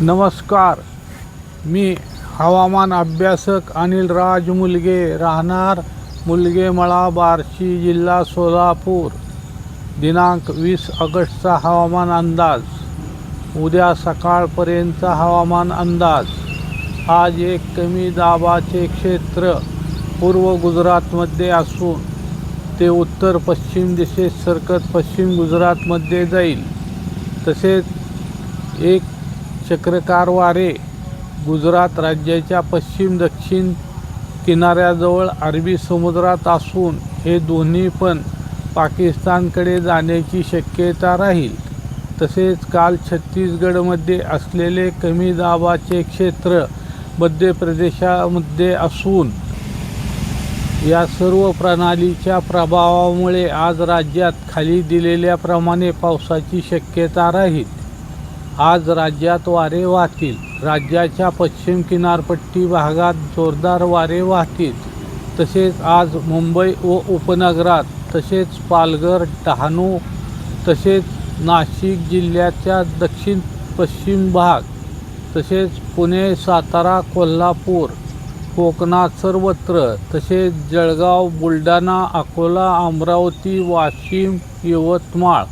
नमस्कार. मी हवामान अभ्यासक अनिल राज मुलगे राहणार मुलगेमळा बार्शी जिल्हा सोलापूर. दिनांक वीस ऑगस्टचा हवामान अंदाज. उद्या सकाळपर्यंतचा हवामान अंदाज. आज एक कमी दाबाचे क्षेत्र पूर्व गुजरातमध्ये असून ते उत्तर पश्चिम दिशेत सरकत पश्चिम गुजरातमध्ये जाईल. तसेच एक चक्रकार वारे गुजरात राज्याच्या पश्चिम दक्षिण किनाऱ्याजवळ अरबी समुद्रात असून हे दोन्ही पण पाकिस्तानकडे जाण्याची शक्यता राहील. तसेच काल छत्तीसगडमध्ये असलेले कमी दाबाचे क्षेत्र मध्य प्रदेशामध्ये असून या सर्व प्रणालीच्या प्रभावामुळे आज राज्यात खाली दिलेल्याप्रमाणे पावसाची शक्यता राहील. आज राज्यात वारे वाहतील. राज्याच्या पश्चिम किनारपट्टी भागात जोरदार वारे वाहतील. तसेच आज मुंबई व उपनगरात तसेच पालघर डहाणू तसेच नाशिक जिल्ह्याच्या दक्षिण पश्चिम भाग तसेच पुणे सातारा कोल्हापूर कोकणात सर्वत्र तसेच जळगाव बुलढाणा अकोला अमरावती वाशिम यवतमाळ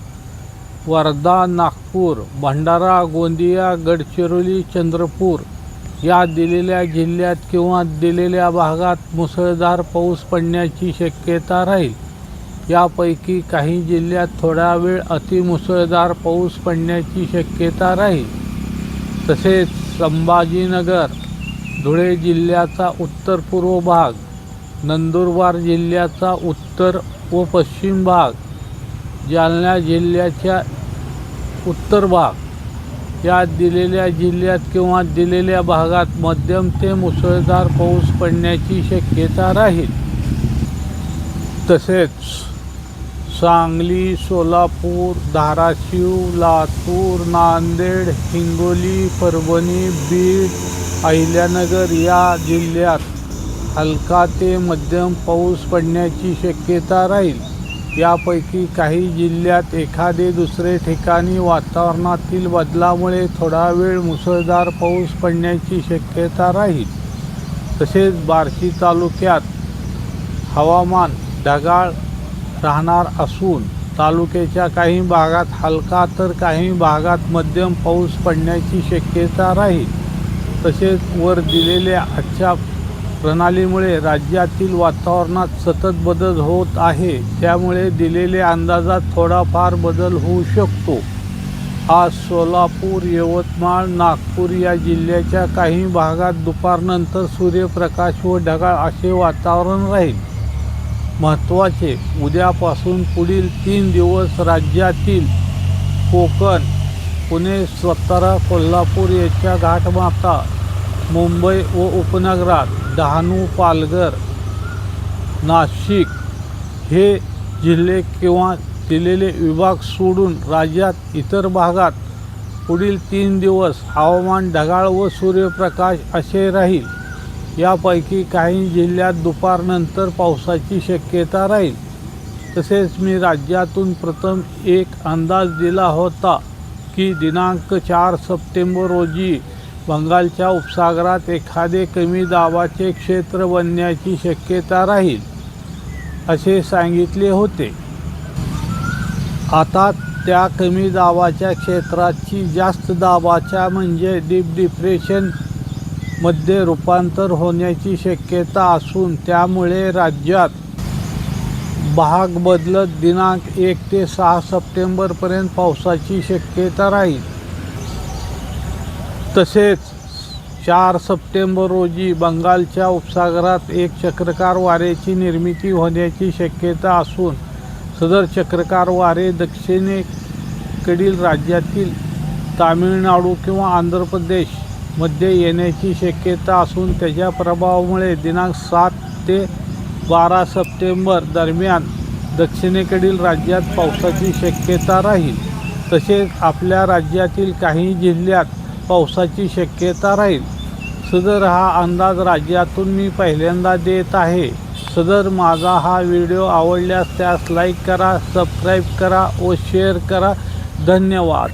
वर्धा नागपूर भंडारा गोंदिया गडचिरोली चंद्रपूर या दिलेल्या जिल्ह्यात किंवा दिलेल्या भागात मुसळधार पाऊस पडण्याची शक्यता राहील. यापैकी काही जिल्ह्यात थोडा वेळ अतिमुसळधार पाऊस पडण्याची शक्यता राहील. तसेच संभाजीनगर धुळे जिल्ह्याचा उत्तर पूर्व भाग नंदुरबार जिल्ह्याचा उत्तर व पश्चिम भाग जालना जिल्ह्याच्या उत्तर भाग. या दिलेल्या जिल्ह्यात किंवा दिलेल्या भागात मध्यम ते मुसळधार पाऊस पडण्याची शक्यता राहील. तसेच सांगली सोलापूर धाराशिव लातूर नांदेड हिंगोली परभणी बीड अहिल्यानगर या जिल्ह्यात हलका ते मध्यम पाऊस पडण्याची शक्यता राहील. यापैकी काही जिल्ह्यात एखादे दुसरे ठिकाणी वातावरणातील बदलामुळे थोडा वेळ मुसळधार पाऊस पडण्याची शक्यता राहील. तसेच बार्शी तालुक्यात हवामान ढगाळ राहणार असून तालुक्याच्या काही भागात हलका तर काही भागात मध्यम पाऊस पडण्याची शक्यता राहील. तसेच वर दिलेल्या आजच्या प्रणालीमुळे राज्यातील वातावरणात सतत बदल होत आहे. त्यामुळे दिलेल्या अंदाजात थोडाफार बदल होऊ शकतो. आज सोलापूर यवतमाळ नागपूर या जिल्ह्याच्या काही भागात दुपारनंतर सूर्यप्रकाश व ढगाळ असे वातावरण राहील. महत्त्वाचे उद्यापासून पुढील तीन दिवस राज्यातील कोकण पुणे सातारा कोल्हापूर याच्या घाटमाता मुंबई व उपनगरात डहाणू पालघर नाशिक हे जिल्हे किंवा दिलेले विभाग सोडून राज्यात इतर भागात पुढील तीन दिवस हवामान ढगाळ व सूर्यप्रकाश असे राहील. यापैकी काही जिल्ह्यात दुपारनंतर पावसाची शक्यता राहील. तसेच मी राज्यातून प्रथम एक अंदाज दिला होता की दिनांक चार सप्टेंबर रोजी बंगालच्या उपसागरात एखादे कमी दाबाचे क्षेत्र बनण्याची शक्यता राहील असे सांगितले होते. आता त्या कमी दाबाच्या क्षेत्राची जास्त दाबाच्या म्हणजे डीप डिप्रेशनमध्ये रूपांतर होण्याची शक्यता असून त्यामुळे राज्यात भाग बदलत दिनांक एक ते सहा सप्टेंबरपर्यंत पावसाची शक्यता राहील. तसेच चार सप्टेंबर रोजी बंगालच्या उपसागरात एक चक्रकार वारेची निर्मिती होण्याची शक्यता असून सदर चक्रकार वारे दक्षिणेकडील राज्यातील तामिळनाडू किंवा आंध्र प्रदेशमध्ये येण्याची शक्यता असून त्याच्या प्रभावामुळे दिनांक सात ते बारा सप्टेंबर दरम्यान दक्षिणेकडील राज्यात पावसाची शक्यता राहील. तसेच आपल्या राज्यातील काही जिल्ह्यात पावसाची शक्यता राहील. सदर हा अंदाज राज्यातून मी पहिल्यांदा देत आहे. सदर माझा हा व्हिडिओ आवडल्यास त्यास लाईक करा सबस्क्राईब करा व शेअर करा. धन्यवाद.